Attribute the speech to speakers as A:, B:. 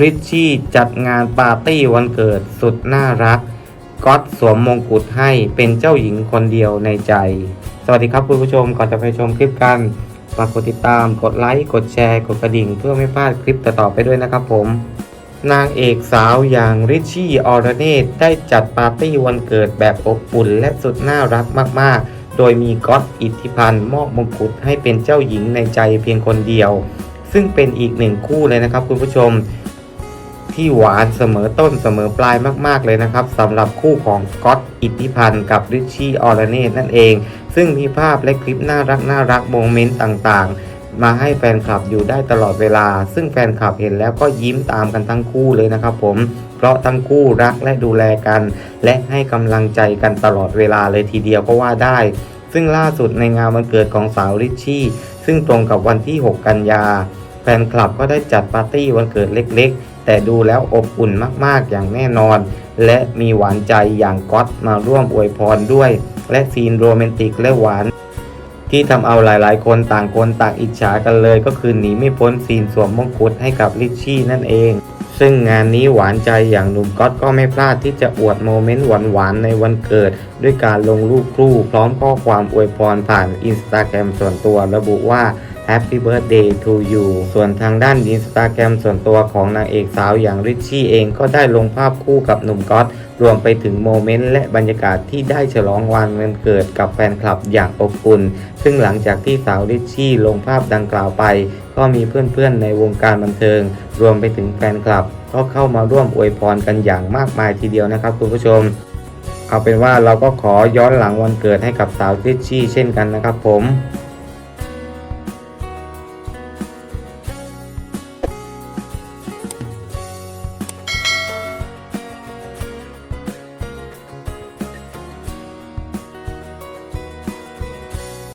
A: ริชชี่จัดงานปาร์ตี้วันเกิดสุดน่ารักก๊อตสวมมงกุฎให้เป็นเจ้าหญิงคนเดียวในใจ สวัสดีครับคุณผู้ชมก่อนจะไปชมคลิปกันฝากกดติดตามกดไลค์กดแชร์ กดกระดิ่ง เพื่อไม่พลาดคลิปต่อๆไปด้วยนะครับผม นางเอกสาวอย่างริชชี่ออร์เนตได้จัดปาร์ตี้วันเกิดแบบอบอุ่นและสุดน่ารักมากๆ โดยมีก๊อตอิทธิพันธ์มอบมงกุฎให้เป็นเจ้าหญิงในใจเพียงคนเดียว ซึ่งเป็นอีกหนึ่งคู่เลยนะครับคุณผู้ชม ที่หวานเสมอต้นเสมอปลายมาก ๆ เลยนะครับสำหรับคู่ของก๊อตอิทธิพันธ์กับริชชี่ออร์เนตนั่นเอง ซึ่งมีภาพและคลิปน่ารักน่ารักโมเมนต์ต่างๆ มาให้แฟนคลับอยู่ได้ตลอดเวลา ซึ่งแฟนคลับเห็นแล้วก็ยิ้มตามกันทั้งคู่เลยนะครับผมเพราะทั้งคู่รักและดูแลกัน และให้กำลังใจกันตลอดเวลาเลยทีเดียวก็ว่าได้ ซึ่งล่าสุดในงานวันเกิดของสาวริชชี่ซึ่งตรงกับวันที่ 6 กันยา แฟนคลับก็ได้จัดปาร์ตี้วันเกิดเล็กๆ แต่ดูแล้วอบอุ่นมากๆอย่างแน่นอน และมีหวานใจอย่างก๊อตมาร่วมอวยพรด้วย และซีนโรแมนติกและหวาน ที่ทำเอาหลายๆ คนต่างคนต่างอิจฉากันเลย ก็คือหนีไม่พ้นซีนสวมมงกุฎให้กับลิชชี่นั่นเอง ซึ่งงานนี้หวานใจอย่างหนุ่มก๊อตก็ไม่พลาดที่จะอวดโมเมนต์หวานๆในวันเกิด ด้วยการลงรูปคู่พร้อมข้อความอวยพรผ่านอินสตาแกรมส่วนตัวระบุว่า Happy Birthday to you ส่วนทางด้านอินสตาแกรมส่วนตัวของนางเอกสาวอย่างริชชี่เองก็ได้ลงภาพคู่กับหนุ่มก๊อตรวมไปถึงโมเมนต์และบรรยากาศที่ได้ฉลองวันวันเกิดกับแฟนคลับอย่างอบอุ่น ซึ่งหลังจากที่สาวริชชี่ลงภาพดังกล่าวไป ก็มีเพื่อนๆในวงการบันเทิง รวมไปถึงแฟนคลับ ก็เข้ามาร่วมอวยพรกันอย่างมากมายทีเดียวนะครับคุณผู้ชม เอาเป็นว่าเราก็ขอย้อนหลังวันเกิดให้กับสาวริชชี่เช่นกันนะครับผม